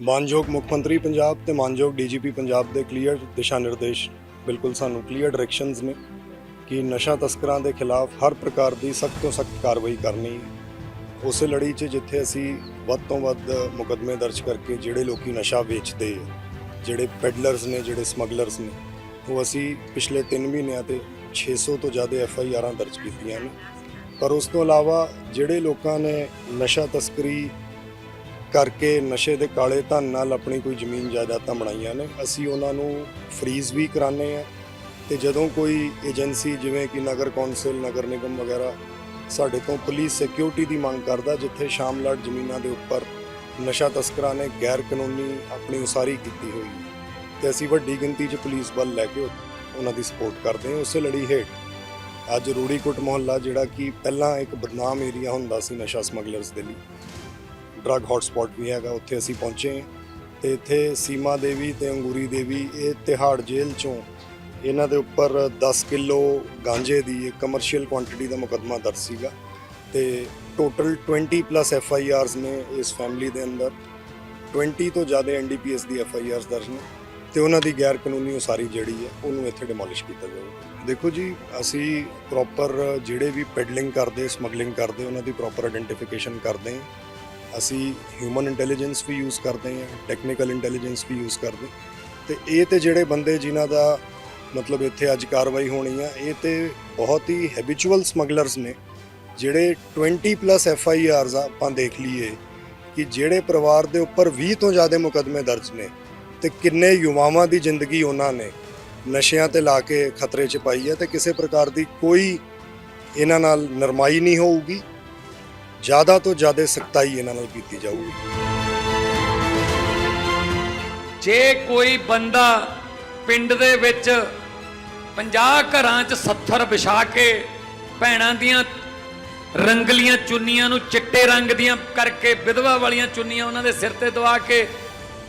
ਮਾਨਯੋਗ ਮੁੱਖ ਮੰਤਰੀ ਪੰਜਾਬ ਤੇ ਮਾਨਯੋਗ ਡੀਜੀਪੀ ਪੰਜਾਬ ਦੇ ਕਲੀਅਰ ਦਿਸ਼ਾ ਨਿਰਦੇਸ਼ ਬਿਲਕੁਲ ਸਾਨੂੰ ਕਲੀਅਰ ਡਾਇਰੈਕਸ਼ਨਸ ਨੇ ਕਿ ਨਸ਼ਾ ਤਸਕਰਾਂ ਦੇ ਖਿਲਾਫ ਹਰ ਪ੍ਰਕਾਰ ਦੀ ਸਖਤ ਤੋਂ ਸਖਤ ਕਾਰਵਾਈ ਕਰਨੀ ਹੈ। ਉਸੇ ਲੜੀ 'ਚ ਜਿੱਥੇ ਅਸੀਂ ਵੱਧ ਤੋਂ ਵੱਧ ਮੁਕੱਦਮੇ ਦਰਜ ਕਰਕੇ ਜਿਹੜੇ ਲੋਕੀ ਨਸ਼ਾ ਵੇਚਦੇ ਜਿਹੜੇ ਪੈਡਲਰਸ ਨੇ, ਜਿਹੜੇ ਸਮਗਲਰਸ ਨੇ, ਉਹ ਅਸੀਂ ਪਿਛਲੇ 3 ਮਹੀਨਿਆਂ ਤੇ 600 ਤੋਂ ਜ਼ਿਆਦਾ ਐਫ ਆਈ ਆਰਾਂ ਦਰਜ ਕੀਤੀਆਂ ਨੇ ਪਰ ਉਸ ਤੋਂ ਇਲਾਵਾ ਜਿਹੜੇ ਲੋਕਾਂ ਨੇ ਨਸ਼ਾ ਤਸਕਰੀ ਕਰਕੇ ਨਸ਼ੇ ਦੇ ਕਾਲੇ ਧਨ ਨਾਲ ਆਪਣੀ ਕੋਈ ਜ਼ਮੀਨ ਜਾਇਦਾਦਾਂ ਬਣਾਈਆਂ ਨੇ। ਅਸੀਂ ਉਹਨਾਂ ਨੂੰ ਫਰੀਜ਼ ਵੀ ਕਰਾਨੇ ਆ ਤੇ ਜਦੋਂ ਕੋਈ ਏਜੰਸੀ ਜਿਵੇਂ ਕਿ ਨਗਰ ਕੌਂਸਲ, ਨਗਰ ਨਿਗਮ ਵਗੈਰਾ ਸਾਡੇ ਤੋਂ ਪੁਲਿਸ ਸਿਕਿਉਰਿਟੀ ਦੀ ਮੰਗ ਕਰਦਾ, ਜਿੱਥੇ ਸ਼ਾਮਲਾਟ ਜ਼ਮੀਨਾਂ ਦੇ ਉੱਪਰ ਨਸ਼ਾ ਤਸਕਰਾਂ ਨੇ ਗੈਰ ਕਾਨੂੰਨੀ ਆਪਣੀ ਉਸਾਰੀ ਕੀਤੀ ਹੋਈ ਹੈ ਤੇ ਅਸੀਂ ਵੱਡੀ ਗਿਣਤੀ 'ਚ ਪੁਲਿਸ ਬਲ ਲੈ ਕੇ ਉਹਨਾਂ ਦੀ ਸਪੋਰਟ ਕਰਦੇ ਹਾਂ। ਉਸੇ ਲੜੀ ਹੇਠ ਅੱਜ ਰੂੜੀਕੁੱਟ ਮੁਹੱਲਾ ਜਿਹੜਾ ਕਿ ਪਹਿਲਾਂ ਇੱਕ ਬਦਨਾਮ ਏਰੀਆ ਹੁੰਦਾ ਸੀ ਨਸ਼ਾ ਸਮਗਲਰਸ ਦੇ ਲਈ। ਡਰੱਗ ਹੌਟਸਪੌਟ ਵੀ ਹੈਗਾ, ਉੱਥੇ ਅਸੀਂ ਪਹੁੰਚੇ ਹਾਂ। ਤੇ ਇੱਥੇ ਸੀਮਾ ਦੇਵੀ ਤੇ ਅੰਗੂਰੀ ਦੇਵੀ, ਇਹ ਤਿਹਾੜ ਜੇਲ੍ਹ ਚੋਂ ਇਹਨਾਂ ਦੇ ਉੱਪਰ 10 ਕਿਲੋ ਗਾਂਜੇ ਦੀ ਇੱਕ ਕਮਰਸ਼ੀਅਲ ਕੁਆਂਟੀਟੀ ਦਾ ਮੁਕੱਦਮਾ ਦਰਜ ਸੀਗਾ। ਤੇ total 20 plus F I Rs ਨੇ ਇਸ ਫੈਮਿਲੀ ਦੇ ਅੰਦਰ। 20 ਤੋਂ ਜ਼ਿਆਦਾ ਐਨ ਡੀ ਪੀ ਐਸ ਦੀ ਐਫ ਆਈ ਆਰਸ ਦਰਜ ਨੇ। ਤੇ ਉਹਨਾਂ ਦੀ ਗੈਰ ਕਾਨੂੰਨੀ ਉਸਾਰੀ ਜਿਹੜੀ ਹੈ, ਉਹਨੂੰ ਇੱਥੇ ਡਿਮੋਲਿਸ਼ ਕੀਤਾ ਜਾਵੇ ਦੇਖੋ ਜੀ, ਅਸੀਂ ਪ੍ਰੋਪਰ ਜਿਹੜੇ ਵੀ ਪੈਡਲਿੰਗ ਕਰਦੇ ਸਮਗਲਿੰਗ ਕਰਦੇ, ਉਹਨਾਂ ਦੀ ਪ੍ਰੋਪਰ ਆਇਡੈਂਟੀਫਿਕੇਸ਼ਨ ਕਰਦੇ ਹਾਂ। ਅਸੀਂ ਹਿਊਮਨ ਇੰਟੈਲੀਜੈਂਸ ਵੀ ਯੂਜ਼ ਕਰਦੇ ਹਾਂ ਟੈਕਨੀਕਲ ਇੰਟੈਲੀਜੈਂਸ ਵੀ ਯੂਜ਼ ਕਰਦੇ ਤੇ ਇਹ ਤੇ ਜਿਹੜੇ ਬੰਦੇ ਜਿਨ੍ਹਾਂ ਦਾ ਮਤਲਬ ਇੱਥੇ ਅੱਜ ਕਾਰਵਾਈ ਹੋਣੀ ਆ, ਇਹ ਤੇ ਬਹੁਤ ਹੀ ਹੈਬਿਚੁਅਲ ਸਮਗਲਰਸ ਨੇ। ਜਿਹੜੇ 20 ਪਲੱਸ ਐਫ ਆਈ ਆਰਸ ਆਪਾਂ ਦੇਖ ਲਈਏ ਕਿ ਜਿਹੜੇ ਪਰਿਵਾਰ ਦੇ ਉੱਪਰ 20 ਤੋਂ ਜ਼ਿਆਦਾ ਮੁਕੱਦਮੇ ਦਰਜ ਨੇ ਤੇ ਕਿੰਨੇ ਯੁਵਾਵਾਂ ਦੀ ਜ਼ਿੰਦਗੀ ਉਹਨਾਂ ਨੇ ਨਸ਼ਿਆਂ ਤੇ ਲਾ ਕੇ ਖਤਰੇ 'ਚ ਪਾਈ ਹੈ ਤੇ ਕਿਸੇ ਪ੍ਰਕਾਰ ਦੀ ਕੋਈ ਇਹਨਾਂ ਨਾਲ ਨਰਮਾਈ ਨਹੀਂ ਹੋਊਗੀ। ਜ਼ਿਆਦਾ ਤੋਂ ਜ਼ਿਆਦਾ ਸਖਤਾਈ ਇਹਨਾਂ ਨਾਲ ਕੀਤੀ ਜਾਊਗੀ। ਜੇ ਕੋਈ ਬੰਦਾ ਪਿੰਡ ਦੇ ਵਿੱਚ 50 ਘਰਾਂ 'ਚ 70 ਵਿਛਾ ਕੇ ਭੈਣਾਂ ਦੀਆਂ ਰੰਗਲੀਆਂ ਚੁੰਨੀਆਂ ਨੂੰ ਚਿੱਟੇ ਰੰਗ ਦੀਆਂ ਕਰਕੇ ਵਿਧਵਾ ਵਾਲੀਆਂ ਚੁੰਨੀਆਂ ਉਹਨਾਂ ਦੇ ਸਿਰ ਤੇ ਦਵਾ ਕੇ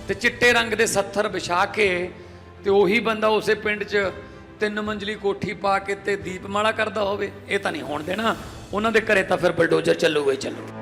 ਤੇ ਚਿੱਟੇ ਰੰਗ ਦੇ 70 ਵਿਛਾ ਕੇ ਤੇ ਉਹੀ ਬੰਦਾ ਉਸੇ ਪਿੰਡ 'ਚ ਤਿੰਨ ਮੰਜ਼ਲੀ ਕੋਠੀ ਪਾ ਕੇ ਤੇ ਦੀਪਮਾਲਾ ਕਰਦਾ ਹੋਵੇ, ਇਹ ਤਾਂ ਨਹੀਂ ਹੋਣ ਦੇਣਾ। ਉਹਨਾਂ ਦੇ ਘਰੇ ਤਾਂ ਫਿਰ ਬਲਡੋਜ਼ਰ ਚੱਲੂਗਾ ਹੀ ਚੱਲੂ